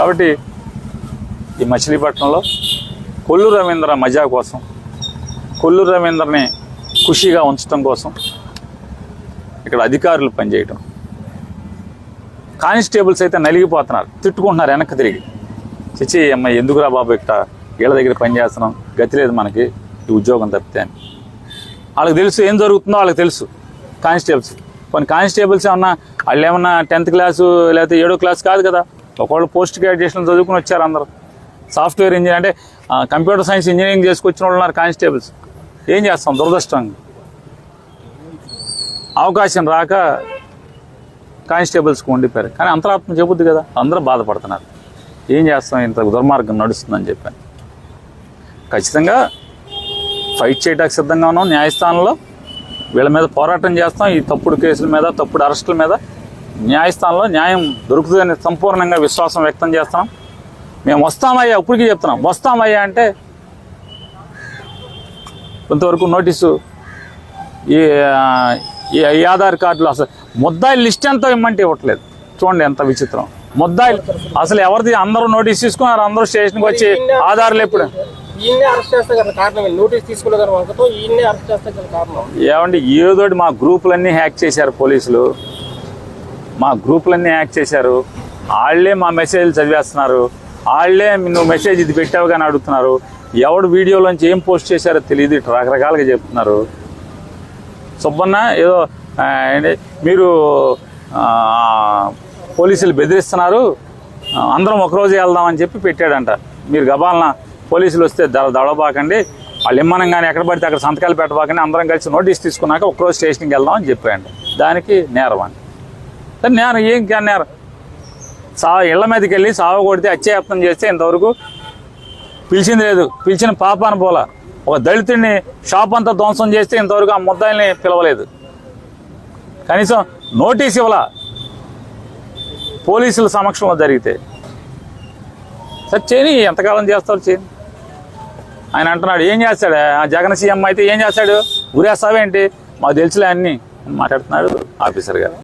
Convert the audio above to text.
కాబట్టి ఈ మచిలీపట్నంలో కొల్లు రవీంద్ర మజా కోసం కొల్లు రవీంద్రని ఖుషిగా ఉంచడం కోసం ఇక్కడ అధికారులు పనిచేయటం. కానిస్టేబుల్స్ అయితే నలిగిపోతున్నారు తిట్టుకుంటున్నారు వెనక్కి తిరిగి. చచ్చి అమ్మాయి ఎందుకురా బాబు ఇక్కడ? వీళ్ళ దగ్గర పని చేస్తున్నాం గతి లేదు మనకి ఈ ఉద్యోగం తప్పితే అని. వాళ్ళకి తెలుసు ఏం జరుగుతుందో వాళ్ళకి తెలుసు కానిస్టేబుల్స్. కొన్ని కానిస్టేబుల్స్ ఏమన్నా వాళ్ళు ఏమన్నా టెన్త్ క్లాసు లేకపోతే ఏడో క్లాస్ కాదు కదా. ఒకళ్ళు పోస్ట్ గ్రాడ్యుయేషన్ చదువుకుని వచ్చారు అందరూ. సాఫ్ట్వేర్ ఇంజనీర్ అంటే కంప్యూటర్ సైన్స్ ఇంజనీరింగ్ చేసుకొచ్చిన వాళ్ళు ఉన్నారు కానిస్టేబుల్స్. ఏం చేస్తాం? దురదృష్టం. అవకాశం రాక కానిస్టేబుల్స్కి ఉండిపోయారు. కానీ అంతరాత్మ చెబుద్ది కదా అందరూ బాధపడుతున్నారు. ఏం చేస్తాం? ఇంత దుర్మార్గం నడుస్తుందని చెప్పాను. ఖచ్చితంగా ఫైట్ చేయడానికి సిద్ధంగా ఉన్నాం. న్యాయస్థానంలో వీళ్ళ మీద పోరాటం చేస్తాం. ఈ తప్పుడు కేసుల మీద తప్పుడు అరెస్టుల మీద న్యాయస్థానంలో న్యాయం దొరుకుతుందని సంపూర్ణంగా విశ్వాసం వ్యక్తం చేస్తున్నాం మేము వస్తామయ్యా ఇప్పటికీ చెప్తున్నాం. వస్తామయ్యా అంటే కొంతవరకు నోటీసు ఈ ఈ ఆధార్ కార్డులో అసలు ముద్దాయి లిస్ట్ ఎంతో ఇమ్మంటే ఇవ్వట్లేదు. చూడండి ఎంత విచిత్రం. ముద్దాయి అసలు ఎవరిది? అందరూ నోటీస్ తీసుకున్నారు. అందరూ స్టేషన్కి వచ్చి ఆధార్లు ఎప్పుడు? ఏమండి ఏదోటి మా గ్రూపులన్నీ హ్యాక్ చేశారు పోలీసులు. మా గ్రూపులన్నీ యాక్ట్ చేశారు. వాళ్ళే మా మెసేజ్లు చదివేస్తున్నారు. వాళ్ళే నువ్వు మెసేజ్ ఇది పెట్టావు కానీ అడుగుతున్నారు. ఎవడు వీడియోలోంచి ఏం పోస్ట్ చేశారో తెలియదు రకరకాలుగా చెప్తున్నారు. సుబ్బన్న ఏదో మీరు పోలీసులు బెదిరిస్తున్నారు. అందరం ఒకరోజు వెళ్దామని చెప్పి పెట్టాడంట. మీరు గబాలన పోలీసులు వస్తే దడ దడబాకండి. వాళ్ళు ఇమ్మనంగానే ఎక్కడ పడితే అక్కడ సంతకాలు పెట్టబాకండి. అందరం కలిసి నోటీస్ తీసుకున్నాక ఒకరోజు స్టేషన్కి వెళ్దామని చెప్పాడు దానికి నేరం అండి నేను నేరం ఏం కా- నేరం సా ఇళ్ళ మీదకి వెళ్ళి సావ కొడితే అత్యయత్నం చేస్తే ఇంతవరకు పిలిచింది లేదు. పిలిచిన పాపాన పోలా. ఒక దళితుడిని షాప్ అంతా ధ్వంసం చేస్తే ఇంతవరకు ఆ ముద్దాయిల్ని పిలవలేదు. కనీసం నోటీస్ ఇవ్వలా? పోలీసుల సమక్షంలో జరిగితే. సరే చేయని ఎంతకాలం చేస్తారు చేయని ఆయన అంటున్నాడు ఏం చేస్తాడు? ఆ జగన్ సీఎం అయితే ఏం చేస్తాడు? గురేస్తావేంటి మాకు తెలుసులే అన్నీ. మాట్లాడుతున్నాడు ఆఫీసర్ గారు.